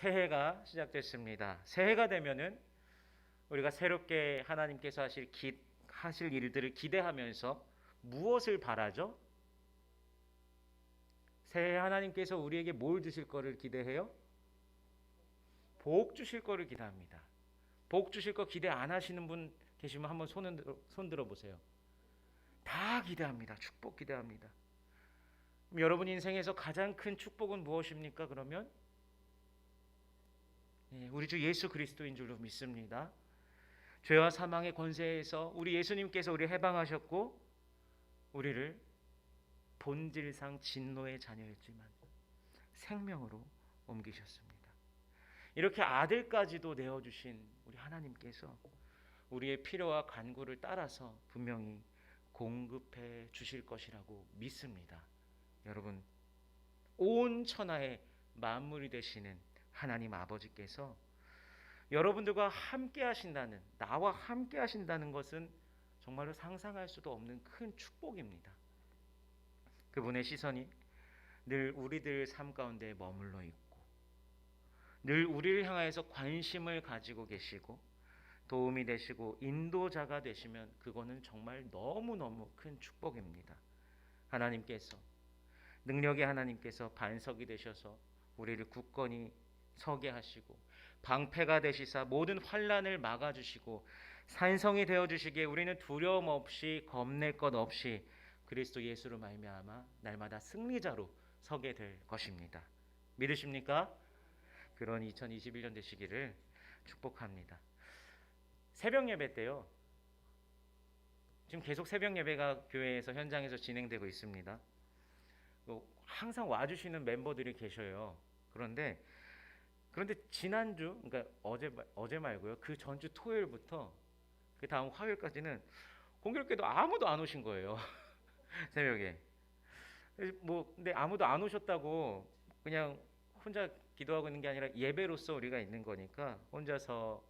새해가 시작됐습니다. 새해가 되면은 우리가 새롭게 하나님께서 하실 기, 하실 일들을 기대하면서 무엇을 바라죠? 새해 하나님께서 우리에게 뭘 주실 거를 기대해요? 복 주실 거를 기대합니다. 복 주실 거 기대 안 하시는 분 계시면 한번 손 들어, 손 들어 보세요. 다 기대합니다. 축복 기대합니다. 여러분 인생에서 가장 큰 축복은 무엇입니까? 그러면 예, 우리 주 예수 그리스도인 줄로 믿습니다. 죄와 사망의 권세에서 우리 예수님께서 우리 해방하셨고 우리를 본질상 진노의 자녀였지만 생명으로 옮기셨습니다. 이렇게 아들까지도 내어 주신 우리 하나님께서 우리의 필요와 간구를 따라서 분명히 공급해 주실 것이라고 믿습니다. 여러분 온 천하의 만물이 되시는 하나님 아버지께서 여러분들과 함께 하신다는 나와 함께 하신다는 것은 정말로 상상할 수도 없는 큰 축복입니다. 그분의 시선이 늘 우리들 삶 가운데 머물러 있고 늘 우리를 향하여서 관심을 가지고 계시고 도움이 되시고 인도자가 되시면 그거는 정말 너무너무 큰 축복입니다. 하나님께서 능력의 하나님께서 반석이 되셔서 우리를 굳건히 서게 하시고 방패가 되시사 모든 환란을 막아 주시고 산성이 되어 주시기에 우리는 두려움 없이 겁낼 것 없이 그리스도 예수로 말미암아 날마다 승리자로 서게 될 것입니다. 믿으십니까? 그런 2021년 되시기를 축복합니다. 새벽 예배 때요. 지금 계속 새벽 예배가 교회에서 현장에서 진행되고 있습니다. 뭐 항상 와주시는 멤버들이 계셔요. 그런데 그런데 지난주 그러니까 어제 어제 말고요. 그 전주 토요일부터 그 다음 화요일까지는 공교롭게도 아무도 안 오신 거예요. 새벽에. 뭐 근데 아무도 안 오셨다고 그냥 혼자 기도하고 있는 게 아니라 예배로서 우리가 있는 거니까 혼자서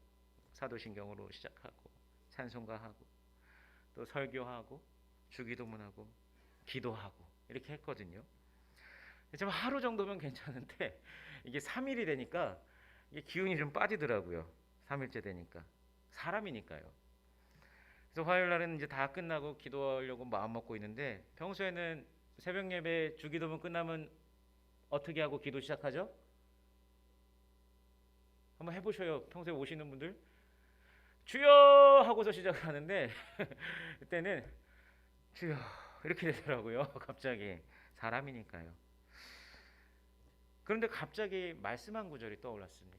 사도신경으로 시작하고 찬송가 하고 또 설교하고 주기도문하고 기도하고 이렇게 했거든요. 좀 하루 정도면 괜찮은데 이게 3일이 되니까 이게 기운이 좀 빠지더라고요. 3일째 되니까 사람이니까요. 그래서 화요일 날은 이제 다 끝나고 기도하려고 마음 먹고 있는데 평소에는 새벽 예배 주기도문 끝나면 어떻게 하고 기도 시작하죠? 한번 해보셔요. 평소에 오시는 분들 주여 하고서 시작하는데 그때는 주여 이렇게 되더라고요. 갑자기 사람이니까요. 그런데 갑자기 말씀 한 구절이 떠올랐습니다.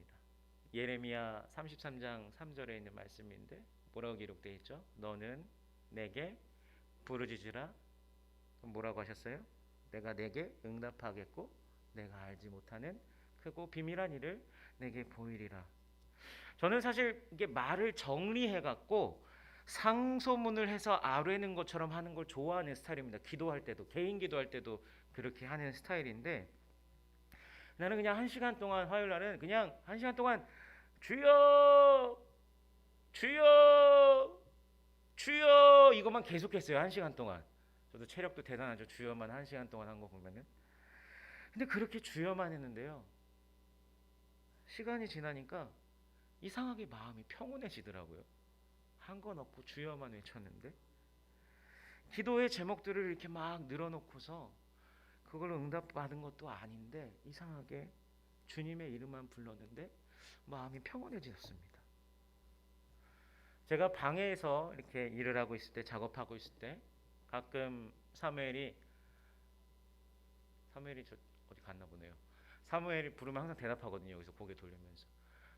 예레미야 33장 3절에 있는 말씀인데 뭐라고 기록되어 있죠? 너는 내게 부르짖으라. 뭐라고 하셨어요? 내가 내게 응답하겠고 내가 알지 못하는 크고 비밀한 일을 내게 보이리라. 저는 사실 이게 말을 정리해 갖고 상소문을 해서 아뢰는 것처럼 하는 걸 좋아하는 스타일입니다. 기도할 때도 개인 기도할 때도 그렇게 하는 스타일인데 나는 그냥 한 시간 동안 화요일 날은 그냥 한 시간 동안 주여 주여 주여 이것만 계속했어요 한 시간 동안. 저도 체력도 대단하죠. 주여만 한 시간 동안 한 거 보면은. 근데 그렇게 주여만 했는데요. 시간이 지나니까 이상하게 마음이 평온해지더라고요. 한 건 없고 주여만 외쳤는데 기도의 제목들을 이렇게 막 늘어놓고서 그걸 응답받은 것도 아닌데 이상하게 주님의 이름만 불렀는데 마음이 평온해졌습니다. 제가 방에서 이렇게 일을 하고 있을 때 작업하고 있을 때 가끔 사무엘이 사무엘이 저 어디 갔나 보네요. 사무엘이 부르면 항상 대답하거든요. 여기서 고개 돌리면서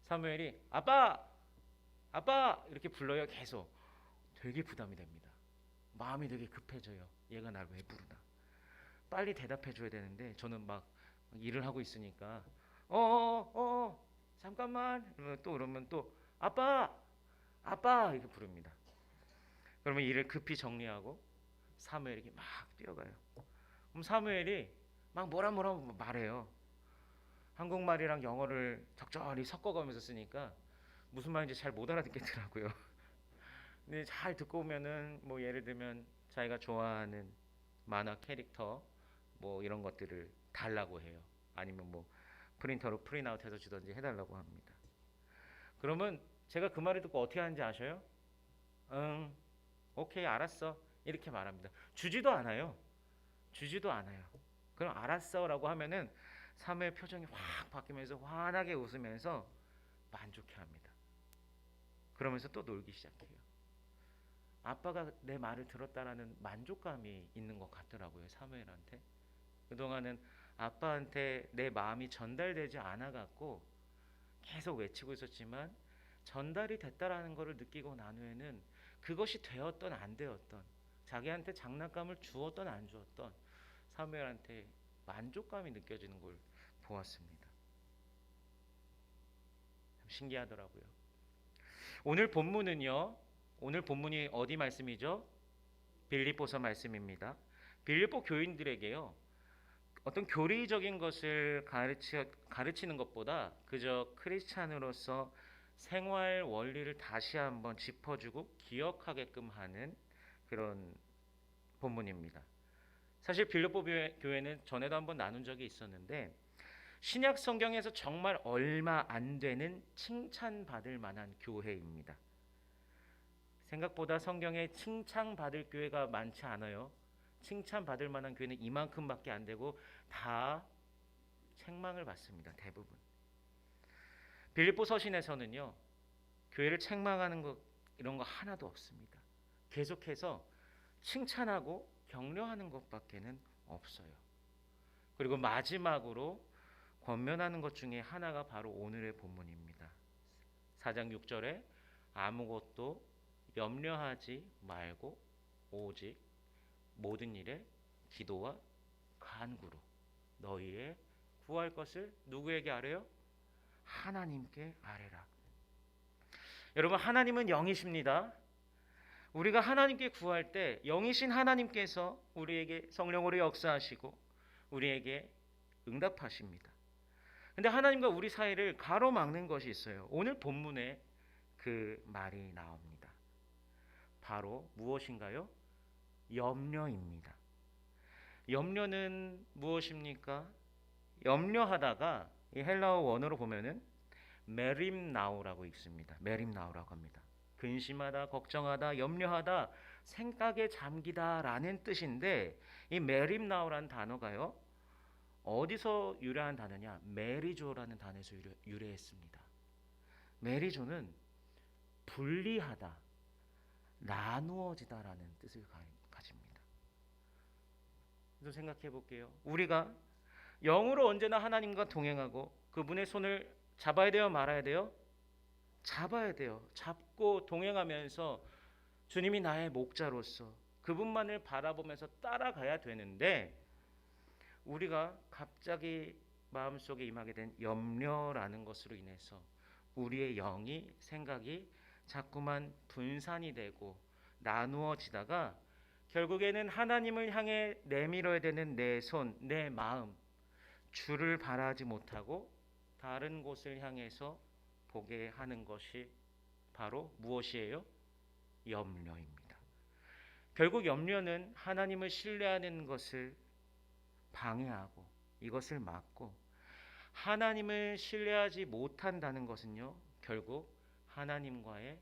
사무엘이 아빠 아빠 이렇게 불러요 계속 되게 부담이 됩니다. 마음이 되게 급해져요. 얘가 날왜 부르나? 빨리 대답해 줘야 되는데 저는 막 일을 하고 있으니까 어어어 어, 어, 잠깐만 이러면 또 그러면 또 아빠 아빠 이렇게 부릅니다. 그러면 일을 급히 정리하고 사무엘에게 막 뛰어가요. 그럼 사무엘이 막 뭐라 뭐라 말해요. 한국말이랑 영어를 적절히 섞어가면서 쓰니까 무슨 말인지 잘 못 알아듣겠더라고요. 근데 잘 듣고 오면은 뭐 예를 들면 자기가 좋아하는 만화 캐릭터 뭐 이런 것들을 달라고 해요. 아니면 뭐 프린터로 프린아웃해서 주던지 해달라고 합니다. 그러면 제가 그 말을 듣고 어떻게 하는지 아셔요? 응, 오케이, 알았어. 이렇게 말합니다. 주지도 않아요. 주지도 않아요. 그럼 알았어라고 하면은 사무의 표정이 확 바뀌면서 환하게 웃으면서 만족해 합니다. 그러면서 또 놀기 시작해요. 아빠가 내 말을 들었다라는 만족감이 있는 것 같더라고요 사무엘한테. 그동안은 아빠한테 내 마음이 전달되지 않아 갖고 계속 외치고 있었지만 전달이 됐다라는 것을 느끼고 난 후에는 그것이 되었던 안 되었던 자기한테 장난감을 주었던 안 주었던 사무엘한테 만족감이 느껴지는 걸 보았습니다. 참 신기하더라고요. 오늘 본문은요. 오늘 본문이 어디 말씀이죠? 빌립보서 말씀입니다. 빌립보 교인들에게요. 어떤 교리적인 것을 가르치, 가르치는 것보다 그저 크리스찬으로서 생활 원리를 다시 한번 짚어주고 기억하게끔 하는 그런 본문입니다. 사실 빌립보 교회- 교회는 전에도 한번 나눈 적이 있었는데 신약 성경에서 정말 얼마 안 되는 칭찬받을 만한 교회입니다. 생각보다 성경에 칭찬받을 교회가 많지 않아요. 칭찬받을 만한 교회는 이만큼밖에 안 되고 다 책망을 받습니다. 대부분. 빌립보 서신에서는요. 교회를 책망하는 것 이런 거 하나도 없습니다. 계속해서 칭찬하고 격려하는 것밖에는 없어요. 그리고 마지막으로 권면하는 것 중에 하나가 바로 오늘의 본문입니다. 4장 6절에 아무것도 염려하지 말고 오직 모든 일에 기도와 간구로 너희의 구할 것을 누구에게 아뢰요? 하나님께 아뢰라. 여러분 하나님은 영이십니다. 우리가 하나님께 구할 때 영이신 하나님께서 우리에게 성령으로 역사하시고 우리에게 응답하십니다. 근데 하나님과 우리 사이를 가로막는 것이 있어요. 오늘 본문에 그 말이 나옵니다. 바로 무엇인가요? 염려입니다. 염려는 무엇입니까? 염려하다가 이 헬라어 원어로 보면은 메림나우라고 있습니다. 메림나우라고 합니다. 근심하다, 걱정하다, 염려하다, 생각에 잠기다라는 뜻인데 이 메림나우라는 단어가요. 어디서 유래한 단어냐? 메리조라는 단어에서 유래, 유래했습니다. 메리조는 분리하다, 나누어지다라는 뜻을 가, 가집니다. 좀 생각해 볼게요. 우리가 영으로 언제나 하나님과 동행하고 그분의 손을 잡아야 돼요, 말아야 돼요? 잡아야 돼요. 잡고 동행하면서 주님이 나의 목자로서 그분만을 바라보면서 따라가야 되는데 우리가 갑자기 마음속에 임하게 된 염려라는 것으로 인해서 우리의 영이 생각이 자꾸만 분산이 되고 나누어지다가 결국에는 하나님을 향해 내밀어야 되는 내 손, 내 마음 주를 바라지 못하고 다른 곳을 향해서 보게 하는 것이 바로 무엇이에요? 염려입니다. 결국 염려는 하나님을 신뢰하는 것을 방해하고 이것을 막고 하나님을 신뢰하지 못한다는 것은요. 결국 하나님과의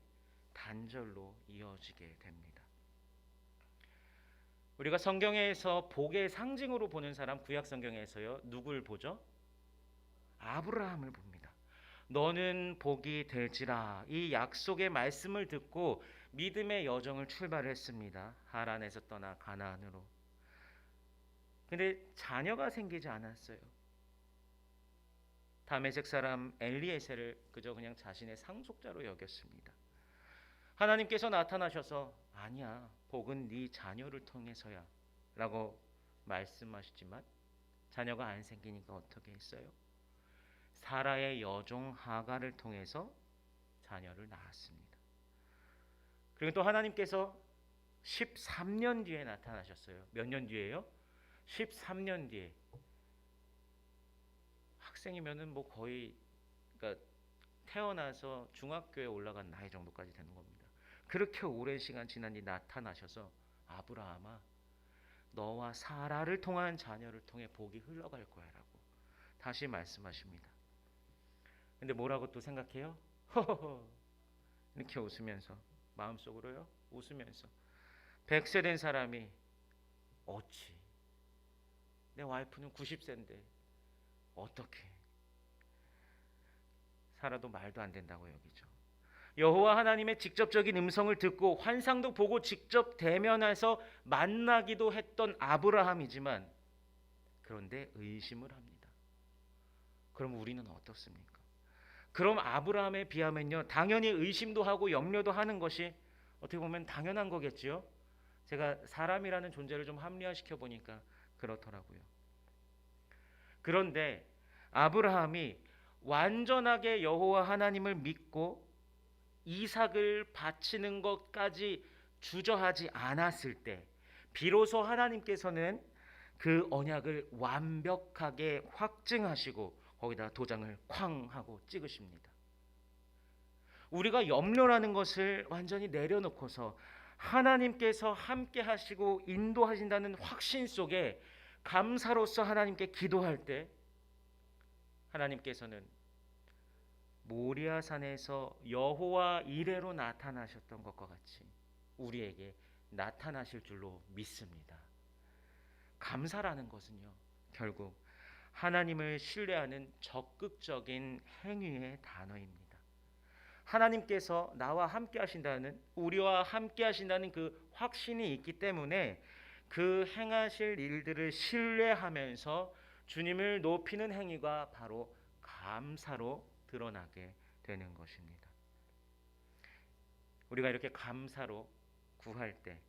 단절로 이어지게 됩니다. 우리가 성경에서 복의 상징으로 보는 사람 구약 성경에서요. 누굴 보죠? 아브라함을 봅니다. 너는 복이 될지라 이 약속의 말씀을 듣고 믿음의 여정을 출발했습니다. 하란에서 떠나 가나안으로. 근데 자녀가 생기지 않았어요. 다메섹 사람 엘리에셀을 그저 그냥 자신의 상속자로 여겼습니다. 하나님께서 나타나셔서 아니야 복은 네 자녀를 통해서야 라고 말씀하시지만 자녀가 안 생기니까 어떻게 했어요? 사라의 여종 하가를 통해서 자녀를 낳았습니다. 그리고 또 하나님께서 13년 뒤에 나타나셨어요. 몇 년 뒤에요? 13년 뒤에 학생이면은 뭐 거의 그러니까 태어나서 중학교에 올라간 나이 정도까지 되는 겁니다. 그렇게 오랜 시간 지난 뒤 나타나셔서 아브라함아 너와 사라를 통한 자녀를 통해 복이 흘러갈 거야라고 다시 말씀하십니다. 근데 뭐라고 또 생각해요? 허허허 이렇게 웃으면서 마음속으로요 웃으면서 백세 된 사람이 어찌 내 와이프는 90세인데 어떻게 살아도 말도 안 된다고 여기죠. 여호와 하나님의 직접적인 음성을 듣고 환상도 보고 직접 대면해서 만나기도 했던 아브라함이지만 그런데 의심을 합니다. 그럼 우리는 어떻습니까? 그럼 아브라함에 비하면요. 당연히 의심도 하고 염려도 하는 것이 어떻게 보면 당연한 거겠지요. 제가 사람이라는 존재를 좀 합리화시켜 보니까 그렇더라고요. 그런데 아브라함이 완전하게 여호와 하나님을 믿고 이삭을 바치는 것까지 주저하지 않았을 때 비로소 하나님께서는 그 언약을 완벽하게 확증하시고 거기다 도장을 쾅 하고 찍으십니다. 우리가 염려라는 것을 완전히 내려놓고서 하나님께서 함께 하시고 인도하신다는 확신 속에 감사로서 하나님께 기도할 때 하나님께서는 모리아 산에서 여호와 이레로 나타나셨던 것과 같이 우리에게 나타나실 줄로 믿습니다. 감사라는 것은요. 결국 하나님을 신뢰하는 적극적인 행위의 단어입니다. 하나님께서 나와 함께 하신다는 우리와 함께 하신다는 그 확신이 있기 때문에 그 행하실 일들을 신뢰하면서 주님을 높이는 행위가 바로 감사로 드러나게 되는 것입니다. 우리가 이렇게 감사로 구할 때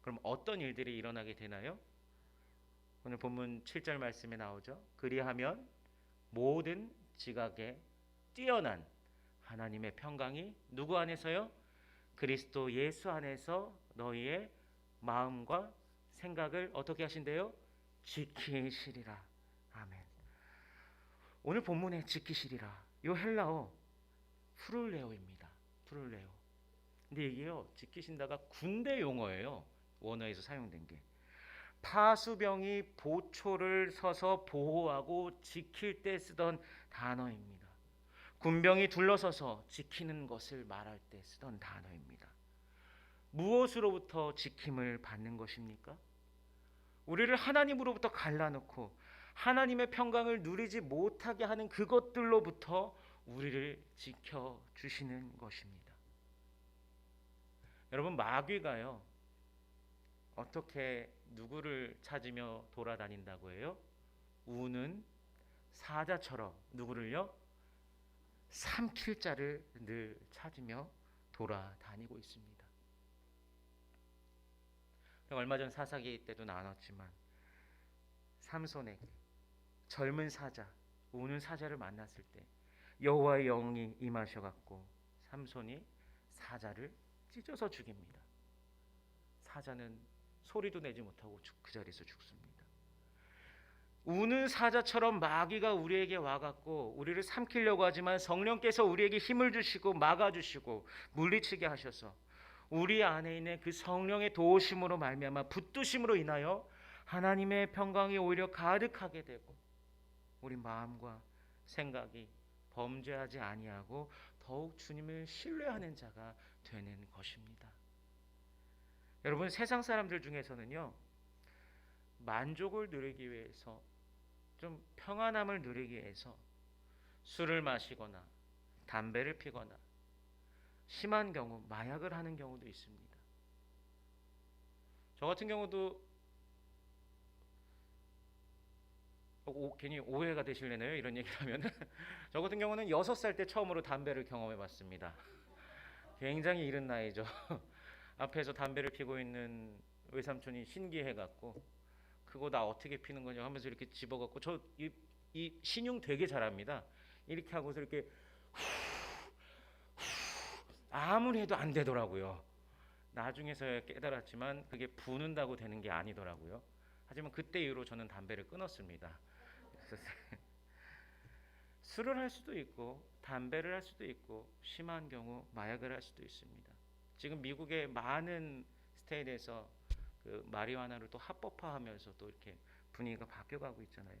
그럼 어떤 일들이 일어나게 되나요? 오늘 본문 7절 말씀에 나오죠. 그리하면 모든 지각에 뛰어난 하나님의 평강이 누구 안에서요? 그리스도 예수 안에서 너희의 마음과 생각을 어떻게 하신대요? 지키시리라. 아멘. 오늘 본문에 지키시리라. 요 헬라어 프룰레오입니다. 프룰레오. 근데 이게요. 지키신다가 군대 용어예요. 원어에서 사용된 게. 파수병이 보초를 서서 보호하고 지킬 때 쓰던 단어입니다. 군병이 둘러서서 지키는 것을 말할 때 쓰던 단어입니다. 무엇으로부터 지킴을 받는 것입니까? 우리를 하나님으로부터 갈라놓고 하나님의 평강을 누리지 못하게 하는 그것들로부터 우리를 지켜 주시는 것입니다. 여러분 마귀가요. 어떻게 누구를 찾으며 돌아다닌다고 해요? 우는 사자처럼 누구를요? 삼킬 자를 늘 찾으며 돌아다니고 있습니다. 얼마 전 사사기 때도 나눴지만 삼손에게 젊은 사자, 우는 사자를 만났을 때 여호와의 영이 임하셔 갖고 삼손이 사자를 찢어서 죽입니다. 사자는 소리도 내지 못하고 그 자리에서 죽습니다. 우는 사자처럼 마귀가 우리에게 와갖고 우리를 삼키려고 하지만 성령께서 우리에게 힘을 주시고 막아주시고 물리치게 하셔서 우리 안에 있는 그 성령의 도우심으로 말미암아 붙드심으로 인하여 하나님의 평강이 오히려 가득하게 되고 우리 마음과 생각이 범죄하지 아니하고 더욱 주님을 신뢰하는 자가 되는 것입니다. 여러분 세상 사람들 중에서는요 만족을 누리기 위해서 좀 평안함을 누리기 위해서 술을 마시거나 담배를 피거나 심한 경우 마약을 하는 경우도 있습니다. 저 같은 경우도 오, 괜히 오해가 되실래나요? 이런 얘기를 하면은 저 같은 경우는 여섯 살 때 처음으로 담배를 경험해 봤습니다. 굉장히 이른 나이죠. 앞에서 담배를 피고 있는 외삼촌이 신기해 갖고 그거 나 어떻게 피는 거냐 하면서 이렇게 집어 갖고 저이 신용 되게 잘합니다. 이렇게 하고서 이렇게 아무리 해도 안 되더라고요. 나중에서야 깨달았지만 그게 부는다고 되는 게 아니더라고요. 하지만 그때 이후로 저는 담배를 끊었습니다. 술을 할 수도 있고 담배를 할 수도 있고 심한 경우 마약을 할 수도 있습니다. 지금 미국의 많은 스테이트에서 그 마리화나를 또 합법화하면서 또 이렇게 분위기가 바뀌어가고 있잖아요.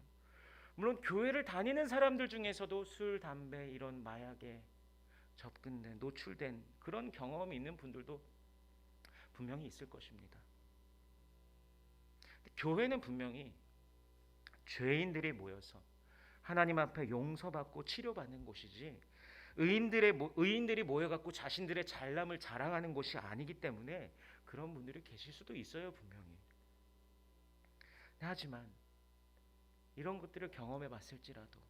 물론 교회를 다니는 사람들 중에서도 술, 담배 이런 마약에 접근된 노출된 그런 경험이 있는 분들도 분명히 있을 것입니다. 교회는 분명히 죄인들이 모여서 하나님 앞에 용서받고 치료받는 곳이지 의인들의 모- 의인들이 모여갖고 자신들의 잘남을 자랑하는 곳이 아니기 때문에 그런 분들이 계실 수도 있어요 분명히. 하지만 이런 것들을 경험해 봤을지라도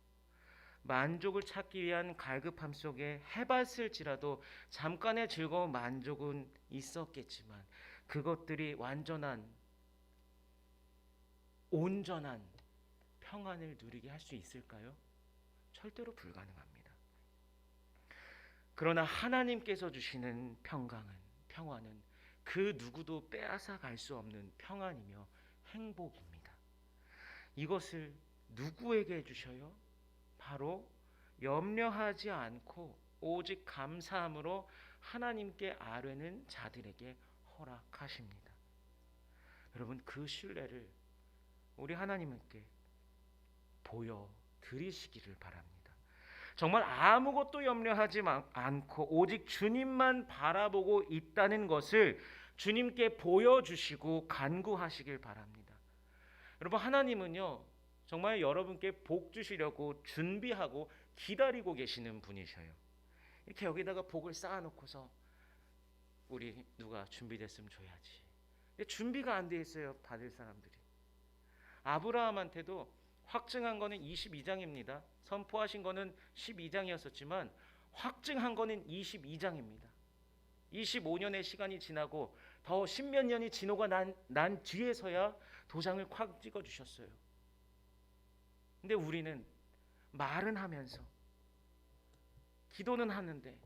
만족을 찾기 위한 갈급함 속에 해봤을지라도 잠깐의 즐거운 만족은 있었겠지만 그것들이 완전한 온전한 평안을 누리게 할 수 있을까요? 절대로 불가능합니다. 그러나 하나님께서 주시는 평강은 평화는 그 누구도 빼앗아 갈 수 없는 평안이며 행복입니다. 이것을 누구에게 주셔요? 바로 염려하지 않고 오직 감사함으로 하나님께 아뢰는 자들에게 허락하십니다. 여러분 그 신뢰를 우리 하나님께 보여 드리시기를 바랍니다. 정말 아무것도 염려하지 마- 않고 오직 주님만 바라보고 있다는 것을 주님께 보여주시고 간구하시길 바랍니다. 여러분 하나님은요 정말 여러분께 복 주시려고 준비하고 기다리고 계시는 분이셔요. 이렇게 여기다가 복을 쌓아놓고서 우리 누가 준비됐으면 줘야지. 근데 준비가 안 돼 있어요 받을 사람들이. 아브라함한테도 확증한 거는 22장입니다. 선포하신 거는 12장이었었지만 확증한 거는 22장입니다. 25년의 시간이 지나고 더 십몇 년이 지나고 난, 난 뒤에서야 도장을 콱 찍어 주셨어요. 근데 우리는 말은 하면서 기도는 하는데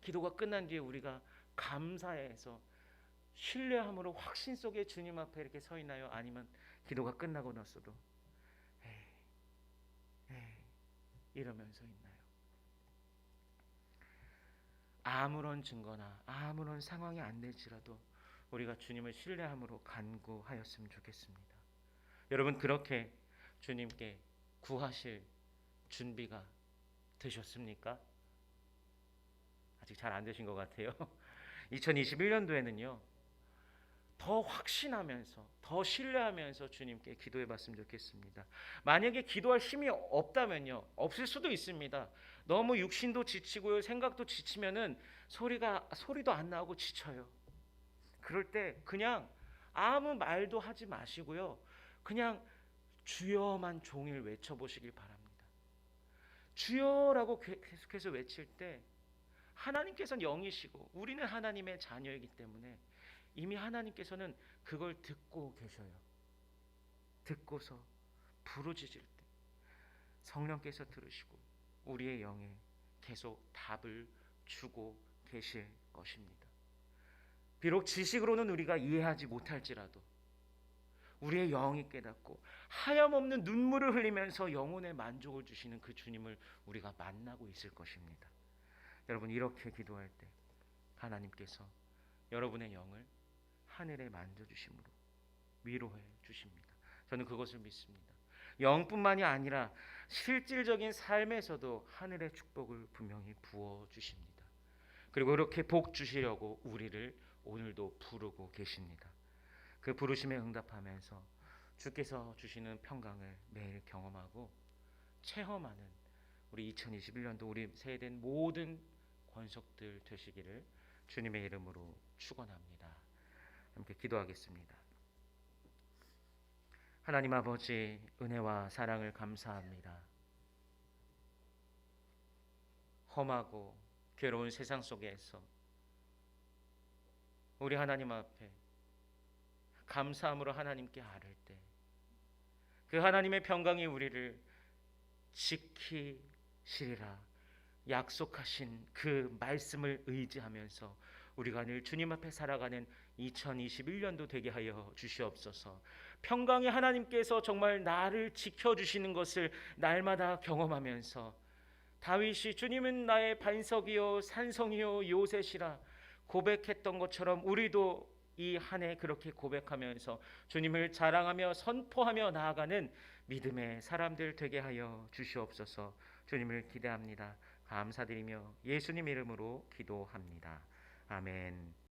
기도가 끝난 뒤에 우리가 감사해서 신뢰함으로 확신 속에 주님 앞에 이렇게 서 있나요? 아니면 기도가 끝나고 났어도 에이, 에이 이러면서 있나요? 아무런 증거나 아무런 상황이 안 될지라도 우리가 주님을 신뢰함으로 간구하였으면 좋겠습니다. 여러분 그렇게 주님께 구하실 준비가 되셨습니까? 아직 잘 안 되신 것 같아요. 2021년도에는요. 더 확신하면서 더 신뢰하면서 주님께 기도해 봤으면 좋겠습니다. 만약에 기도할 힘이 없다면요. 없을 수도 있습니다. 너무 육신도 지치고요. 생각도 지치면은 소리가 소리도 안 나오고 지쳐요. 그럴 때 그냥 아무 말도 하지 마시고요. 그냥 주여만 종일 외쳐 보시길 바랍니다. 주여라고 계속해서 외칠 때 하나님께서는 영이시고 우리는 하나님의 자녀이기 때문에 이미 하나님께서는 그걸 듣고 계셔요. 듣고서 부르짖을 때 성령께서 들으시고 우리의 영에 계속 답을 주고 계실 것입니다. 비록 지식으로는 우리가 이해하지 못할지라도 우리의 영이 깨닫고 하염없는 눈물을 흘리면서 영혼의 만족을 주시는 그 주님을 우리가 만나고 있을 것입니다. 여러분 이렇게 기도할 때 하나님께서 여러분의 영을 하늘에 만져 주심으로 위로해 주십니다. 저는 그것을 믿습니다. 영뿐만이 아니라 실질적인 삶에서도 하늘의 축복을 분명히 부어 주십니다. 그리고 그렇게 복 주시려고 우리를 오늘도 부르고 계십니다. 그 부르심에 응답하면서 주께서 주시는 평강을 매일 경험하고 체험하는 우리 2021년도 우리 세대된 모든 권속들 되시기를 주님의 이름으로 축원합니다. 함께 기도하겠습니다. 하나님 아버지 은혜와 사랑을 감사합니다. 험하고 괴로운 세상 속에서 우리 하나님 앞에 감사함으로 하나님께 아를 때 그 하나님의 평강이 우리를 지키시리라 약속하신 그 말씀을 의지하면서 우리가 늘 주님 앞에 살아가는 2021년도 되게 하여 주시옵소서. 평강의 하나님께서 정말 나를 지켜 주시는 것을 날마다 경험하면서 다윗이 주님은 나의 반석이요 산성이요 요새시라 고백했던 것처럼 우리도 이 한 해 그렇게 고백하면서 주님을 자랑하며 선포하며 나아가는 믿음의 사람들 되게 하여 주시옵소서. 주님을 기대합니다. 감사드리며 예수님 이름으로 기도합니다. 아멘.